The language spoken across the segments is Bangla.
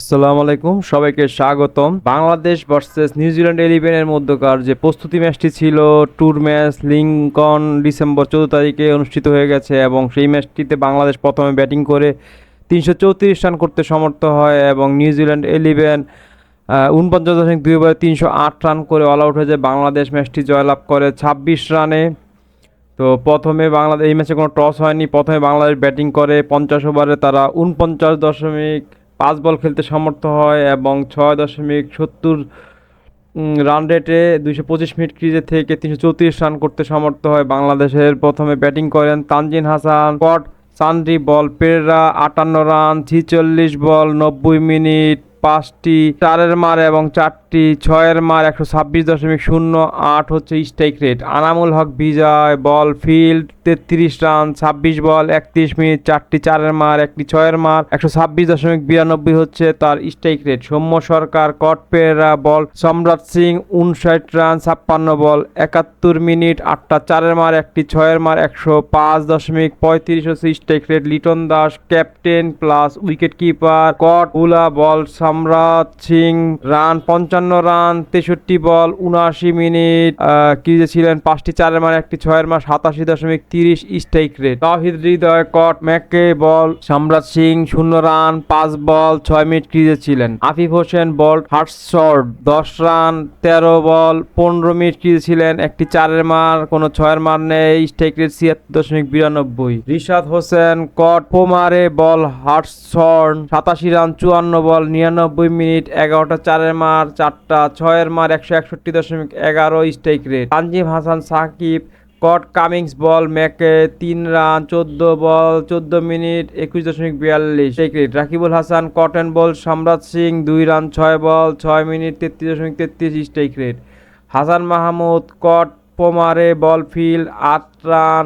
আসসালামু আলাইকুম, সবাইকে স্বাগতম। বাংলাদেশ ভার্সেস নিউজিল্যান্ড ইলেভেনের মধ্যকার যে প্রস্তুতি ম্যাচটি ছিল, ট্যুর ম্যাচ লিঙ্কন ডিসেম্বর চৌদ্দ তারিখে অনুষ্ঠিত হয়ে গেছে এবং সেই ম্যাচটিতে বাংলাদেশ প্রথমে ব্যাটিং করে তিনশো চৌত্রিশ রান করতে সমর্থ হয় এবং নিউজিল্যান্ড ইলেভেন উনপঞ্চাশ দশমিক দুই ওভারে তিনশো আট রান করে অল আউট হয়ে যায়। বাংলাদেশ ম্যাচটি জয়লাভ করে ছাব্বিশ রানে। তো প্রথমে বাংলাদেশ এই ম্যাচে কোনো টস হয়নি। প্রথমে বাংলাদেশ ব্যাটিং করে পঞ্চাশ ওভারে তারা উনপঞ্চাশ দশমিক পাঁচ বল খেলতে সমর্থ হয় এবং ছয় দশমিক সত্তর রান রেটে দুইশো পঁচিশ মিনিট ক্রিজে থেকে তিনশো চৌত্রিশ রান করতে সমর্থ হয় বাংলাদেশের প্রথমে ব্যাটিং করেন তানজিন হাসান, কট চান্দ্রি বল পেরা আটান্ন রান ছিচল্লিশ বল, নব্বই মিনিট, পাঁচটি চারের মার এবং চারটি ছয়ের মার একশো ছাব্বিশ দশমিক শূন্য আট হচ্ছে strike rate Anamul Haque Bijoy, ball field তেত্রিশ রান, ছাব্বিশ বল, একত্রিশ মিনিট, চারটি চারের মার, একটি ছয়ের মার, একশো ছাব্বিশ দশমিক বিরানব্বই হচ্ছে তার strike rate Soumya Sarkar, caught Perera, ball Samrat Singh, উনষাট রান, ছাপ্পান্ন বল, একাত্তর মিনিট, আটটা চারের মার, একটি ছয়ের মার, একশো পাঁচ দশমিক পঁয়ত্রিশ হচ্ছে strike rate Liton Das captain plus wicket keeper caught, উলা, বল সম্রাট সিং, রান পঞ্চান্ন রান, তেষট্টি বল, উনআশি মিনিট ক্রিজে ছিলেন পাঁচটি চারের মার, একটি ছয়ের মার, সাতাশি দশমিক তিরিশ স্ট্রাইক রেট তাহিদ হৃদয়, কট ম্যাকে বল, সম্রাট সিং, শূন্য রান, পাঁচ বল, ছয় মিনিট ক্রিজে ছিলেন। আফিফ হোসেন, বল হার্টশট দশ রান, তেরো বল, পনেরো মিনিট ক্রিজে ছিলেন, একটি চারের মার, কোনো ছয়ের মার নেই স্ট্রাইক রেট ছিয়াত্তর দশমিক বিরানব্বই। রিশাদ হোসেন, কট পোমারে বল হার্টশট সাতাশি রান, চুয়ান্ন বল, নিরানব্বই মিনিট, এগারোটা চারের মার চারটা, ছয়ের মার একশো একষট্টি দশমিক এগারো strike rate Tanzim Hasan, Shakib, caught Cummings ball, ম্যাকে তিন রান, চোদ্দ বল, চোদ্দ মিনিট, একুশ দশমিক বিয়াল্লিশ রেট রাকিবুল হাসান কটন বল, সম্রাট সিং, দুই রান, ছয় বল, ছয় মিনিট, তেত্রিশ দশমিক তেত্রিশ strike rate Hasan Mahmud, caught Pomare, ball field আট রান,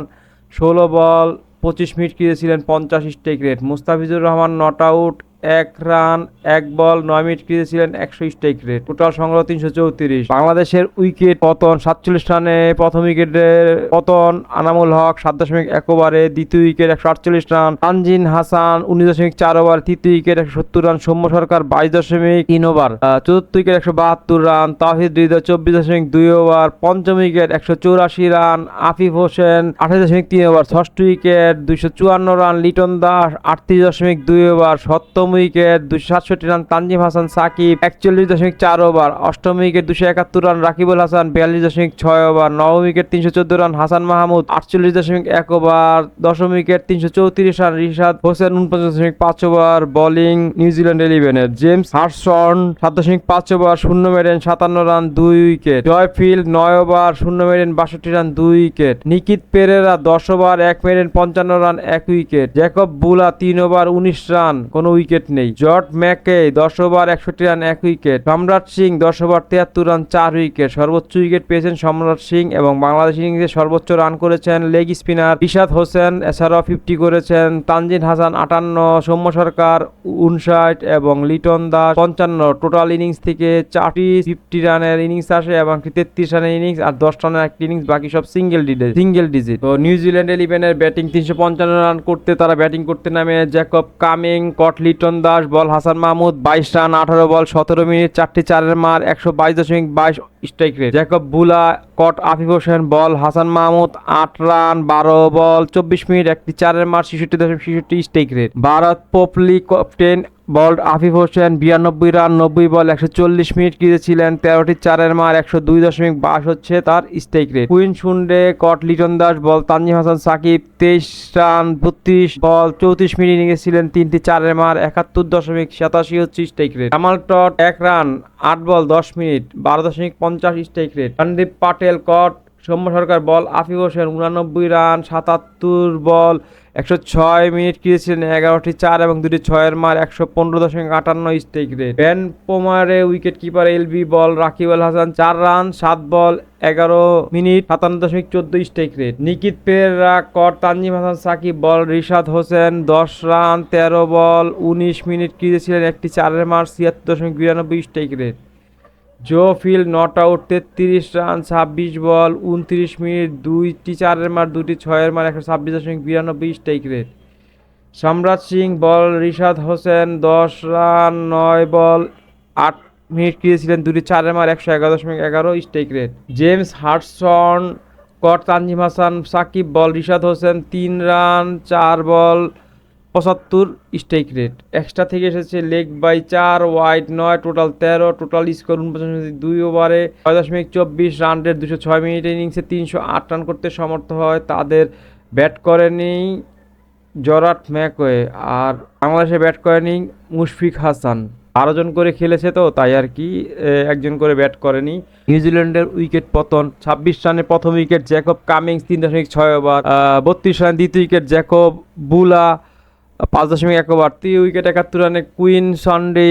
ষোলো বল, পঁচিশ মিনিট ক্রিজেছিলেন পঞ্চাশ strike rate Mustafizur Rahman, not out এক রান, এক বল, নয় মিনিট ক্রিজেছিলেন একশো স্ট্রাইক রেট। টোটাল সংগ্রহ তিনশো চৌত্রিশ। বাংলাদেশের উইকেট পতন, সাতচল্লিশ রানে প্রথম উইকেটের পতন, আনামুল হক সাত দশমিক এক ওভারে দ্বিতীয় উইকেট একশো আটচল্লিশ রান, তানজিন হাসান উনিশ দশমিক চার ওভার তৃতীয় উইকেট একশো সত্তর রান, সৌম্য সরকার বাইশ দশমিক তিন ওভার চতুর্থ উইকেট একশো বাহাত্তর রান তাহিদ হৃদয় চব্বিশ দশমিক দুই ওভার, পঞ্চম উইকেট একশো চৌরাশি রান, আফিফ হোসেন আঠাশ দশমিক তিন ওভার, ষষ্ঠ উইকেট দুইশো চুয়ান্ন রান, লিটন দাস আটত্রিশ দশমিক দুই ওভার, সপ্তম উইকেট দুশো সাতষট্টি রান তানজিম হাসান, সাকিব একচল্লিশ দশমিক চার ওভার। অষ্টম উইকেট দুশো একাত্তর রান রাকিবুল হাসান, বিয়াল্লিশ দশমিক ছয় ওভার। নবম উইকেট, তিনশো চোদ্দ রান হাসান মাহমুদ, আটচল্লিশ দশমিক এক ওভার। দশম উইকেট, তিনশো চৌত্রিশ রান রিশাদ হোসেন, উনপঞ্চাশ দশমিক পাঁচ ওভার। বোলিং নিউজিল্যান্ড ইলেভেনের জেমস হার্সন সাত দশমিক পাঁচ ওভার, শূন্য মেরেন, সাতান্ন রান, দুই উইকেট। জয়ফিল্ড, নয় ওভার, শূন্য মেরেন, বাষট্টি রান, দুই উইকেট। নিকিত পেরেরা, দশ ওভার, এক মেরেন, পঞ্চান্ন রান, এক উইকেট। জ্যাকব বুলা, তিন ওভার, উনিশ রান, কোনো উইকেট নেই। জর্জ ম্যাকে দশ ওভার একষট্টি রান, এক উইকেট। সম্রাট সিং দশ ওভার তিয়াত্তর রান, চার উইকেট। সর্বোচ্চ উইকেট পেয়েছেন সম্রাট সিং এবং বাংলাদেশ ইনিংসে সর্বোচ্চ রান করেছেন লেগ স্পিনার রিশাদ হোসেন, এছাড়াও ফিফটি করেছেন তানজিন হাসান, আটান্ন, সৌম্য সরকার, উনষাট এবং লিটন দাস, পঞ্চান্ন। টোটাল ইনিংস থেকে চারটি ফিফটি রানের ইনিংস আসে এবং তেত্রিশ রানের ইনিংস আর দশ রানের একটি ইনিংস, বাকি সব সিঙ্গেল ডিজিট সিঙ্গেল ডিজিট তো নিউজিল্যান্ড ইলেভেনের ব্যাটিং তিনশো পঞ্চান্ন রান করতে, তারা ব্যাটিং করতে নামে Jacob Cumming, caught Liton Das, ball Hasan Mahmud, বাইশ রান, আঠারো বল, সতেরো মিনিট, চারটি চারের মার, একশো বাইশ দশমিক বাইশ স্ট্রাইক রেট জ্যাকব বুলা কট, আফিফ হোসেন বল, হাসান মাহমুদ, আট রান, বারো বল, চব্বিশ মিনিট, একটি চারের মার ছেষট্টি দশমিক ছেষট্টি strike rate Bharat Popli captain ball, Afif Hossain, বিরানব্বই রান, নব্বই বল, একশো চল্লিশ মিনিট ছিলেন তেরোটি চারের মার একশো দুই দশমিক বাস হচ্ছে তার strike rate Quinn Sunde caught, Liton Das ball, Tanzim Hasan Sakib, তেইশ রান, বত্রিশ বল, চৌত্রিশ মিনিট নিয়েছিলেন তিনটি চারের মার একাত্তর দশমিক সাতাশি হচ্ছে স্ট্রাইক রেট কামাল টট, এক রান, আট বল, দশ মিনিট, বারো দশমিক পঞ্চাশ strike rate Sandeep Patel caught, Soumya Sarkar ball, Afif Hossain উনানব্বই রান, সাতাত্তর বল, একশো ছয় মিনিট ক্রিয়েছিলেন এগারোটি চার এবং দুটি ছয়ের মার, একশো পনেরো দশমিক আটান্ন strike rate. Ben Pomare wicket keeper, LB ball, Rakib Al Hasan, চার রান, সাত বল, এগারো মিনিট, সাতান্ন দশমিক চোদ্দ স্ট্রাইক রেট। নিকিত পেরেরা কর তানজিম হাসান, সাকিব বল, রিশাদ হোসেন, দশ রান, তেরো বল, উনিশ মিনিট ক্রিয়েছিলেন একটি চারের মার, ছিয়াত্তর দশমিক বিরানব্বই strike rate. Joe Phil not out তেত্রিশ রান, ছাব্বিশ বল, উনত্রিশ মিনিট, দুইটি চারের মার দুটি ছয়ের মার, একশো ছাব্বিশ দশমিক বিরানব্বই স্ট্রাইক রেট সম্রাট সিং, বল রিশাদ হোসেন, দশ রান, নয় বল, আট মিনিট ক্রিয়েছিলেন দুটি চারের মার, একশো এগারো দশমিক এগারো strike rate James Hartson caught Tanzim Hasan, Sakib, ball Rishad Hossain, তিন রান, চার বল পঁচাত্তর স্ট্রাইক রেট। এক্সট্রা থেকে এসেছে লেগ বাই চার, ওয়াইড নয়, টোটাল তেরো, টোটাল স্কোর উনপঞ্চাশ দুই ওভারে ছয় দশমিক চব্বিশ রান রেট দুশো ছয় মিনিট ইনিংসে তিনশো আট রান করতে সমর্থ হয়। তাদের ব্যাট করেনি জরাট ম্যাকওয়ে আর বাংলাদেশে ব্যাট করেনি মুশফিক হাসান। বারো জন করে খেলেছে তো, তাই আর কি একজন করে ব্যাট করেনি। নিউজিল্যান্ডের উইকেট পতন, ছাব্বিশ রানে প্রথম উইকেট জ্যাকব কামিংস, তিন দশমিক ছয় ওভার বত্রিশ রানে দ্বিতীয় উইকেট জ্যাকব বুলা পাঁচ দশমিক এক ওভার, তিন উইকেট, একাত্তর রানে কুইন সন্ডে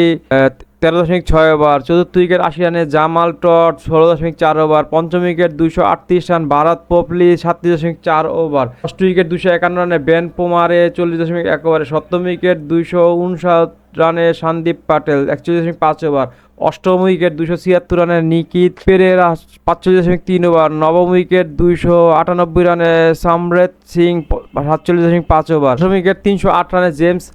তেরো দশমিক ছয় ওভার, চতুর্থ উইকেট আশি রানে জামাল টট, ষোলো দশমিক চার ওভার, পঞ্চম উইকেট দুশো আটত্রিশ রান ভারত পপলি, সাতত্রিশ দশমিক চার ওভার, ষষ্ঠ উইকেট দুশো একান্ন রানে বেন পোমারে, চল্লিশ দশমিক এক ওভারে, সপ্তম উইকেট দুইশো উনষাট রানে সন্দীপ পাটেল, একচল্লিশ দশমিক পাঁচ ওভার অষ্টম উইকেট দুশো ছিয়াত্তর রানে নিকিত পেরেরা পাঁচচল্লিশ দশমিক তিন ওভার, নবম উইকেট দুইশো আটানব্বই রানে সামরেত সিং সাতচল্লিশ দশমিক পাঁচ ওভার দশম উইকেট তিনশো আট রানে জেমস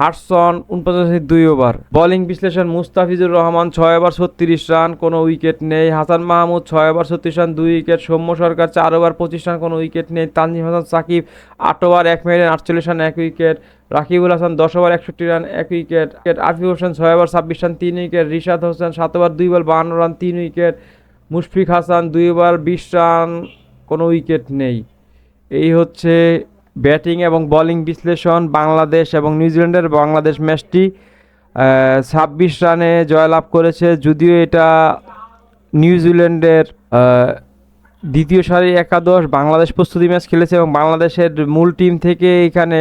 হার্টসন উনপঞ্চাশ দুই ওভার। বোলিং বিশ্লেষণ মুস্তাফিজুর রহমান ছয় ওভার, ছত্রিশ রান, কোনো উইকেট নেই। হাসান মাহমুদ ছয় ওভার, ছত্রিশ রান, দুই উইকেট। সৌম্য সরকার চার ওভার, পঁচিশ রান, কোনো উইকেট নেই। তানজিম হাসান সাকিব আট ওভার, এক মিনিট আটচল্লিশ রান, এক উইকেট। রাকিবুল হাসান দশ ওভার, একষট্টি রান, এক উইকেট। আফিফ হোসেন ছয় ওভার, ছাব্বিশ রান, তিন উইকেট। রিশাদ হোসেন সাত ওভার, দুই বল, বাহান্ন রান, তিন উইকেট। মুশফিক হাসান দুই ওভার, বিশ রান, কোনো উইকেট নেই। এই হচ্ছে ব্যাটিং এবং বোলিং বিশ্লেষণ, বাংলাদেশ এবং নিউজিল্যান্ডের বাংলাদেশ ম্যাচটি ছাব্বিশ রানে জয়লাভ করেছে। যদিও এটা নিউজিল্যান্ডের দ্বিতীয় সারির একাদশ, বাংলাদেশ প্রস্তুতি ম্যাচ খেলেছে এবং বাংলাদেশের মূল টিম থেকে এখানে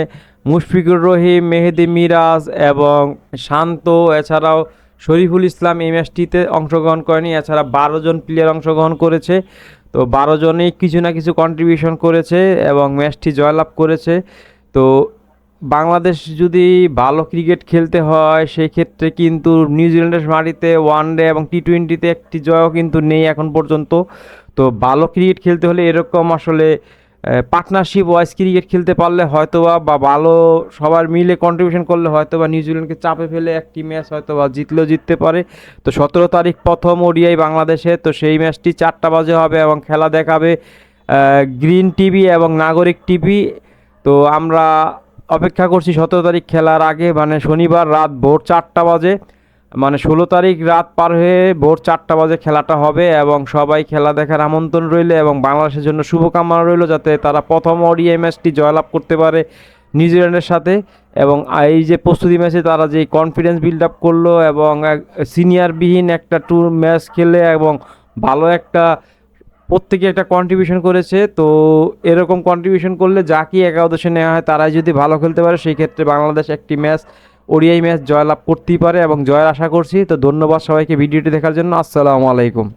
মুশফিকুর রহিম, মেহেদি মিরাজ এবং শান্ত, এছাড়াও শরীফুল ইসলাম এই ম্যাচটিতে অংশগ্রহণ করেনি। এছাড়া বারো জন প্লেয়ার অংশগ্রহণ করেছে। তো বারো জনেই কিছু না কিছু কন্ট্রিবিউশন করেছে এবং ম্যাচটি জয়লাভ করেছে। তো বাংলাদেশ যদি ভালো ক্রিকেট খেলতে হয় সেই ক্ষেত্রে কিন্তু নিউজিল্যান্ডের মাটিতে ওয়ান ডে এবং টি টোয়েন্টিতে একটি জয়ও কিন্তু নেই এখন পর্যন্ত। তো ভালো ক্রিকেট খেলতে হলে এরকম আসলে পার্টনারশিপ ওয়াইজ ক্রিকেট খেলতে পারলে হয়তোবা বা ভালো সবার মিলে কন্ট্রিবিউশন করলে হয়তোবা নিউজিল্যান্ডকে চাপে ফেলে একটি ম্যাচ হয়তোবা জিতলেও জিততে পারে। তো সতেরো তারিখ প্রথম ওডিআই বাংলাদেশে, তো সেই ম্যাচটি চারটা বাজে হবে এবং খেলা দেখাবে গ্রিন টিভি এবং নাগরিক টিভি তো আমরা অপেক্ষা করছি সতেরো তারিখ খেলার আগে মানে শনিবার রাত ভোর চারটা বাজে। মানে ষোলো তারিখ রাত পার হয়ে ভোর চারটা বাজে খেলাটা হবে এবং সবাই খেলা দেখার আমন্ত্রণ রইল এবং বাংলাদেশের জন্য শুভকামনা রইল যাতে তারা প্রথম ওডিআই ম্যাচটি জয়লাভ করতে পারে নিউজিল্যান্ডের সাথে এবং এই যে প্রস্তুতি ম্যাচে তারা যে কনফিডেন্স বিল্ড আপ করল এবং সিনিয়রবিহীন একটা ট্যুর ম্যাচ খেলে এবং ভালো একটা প্রত্যেকে একটা কন্ট্রিবিউশন করেছে, তো এরকম কন্ট্রিবিউশন করলে যা যাকে একাদশে নেওয়া হয় তারাই যদি ভালো খেলতে পারে, সেই ক্ষেত্রে বাংলাদেশ একটি ম্যাচ ওডিআই ম্যাচ জয়লাভ করতেই পারে এবং জয়ের আশা করছি। তো ধন্যবাদ সবাইকে ভিডিওটি দেখার জন্য। আসসালামু আলাইকুম।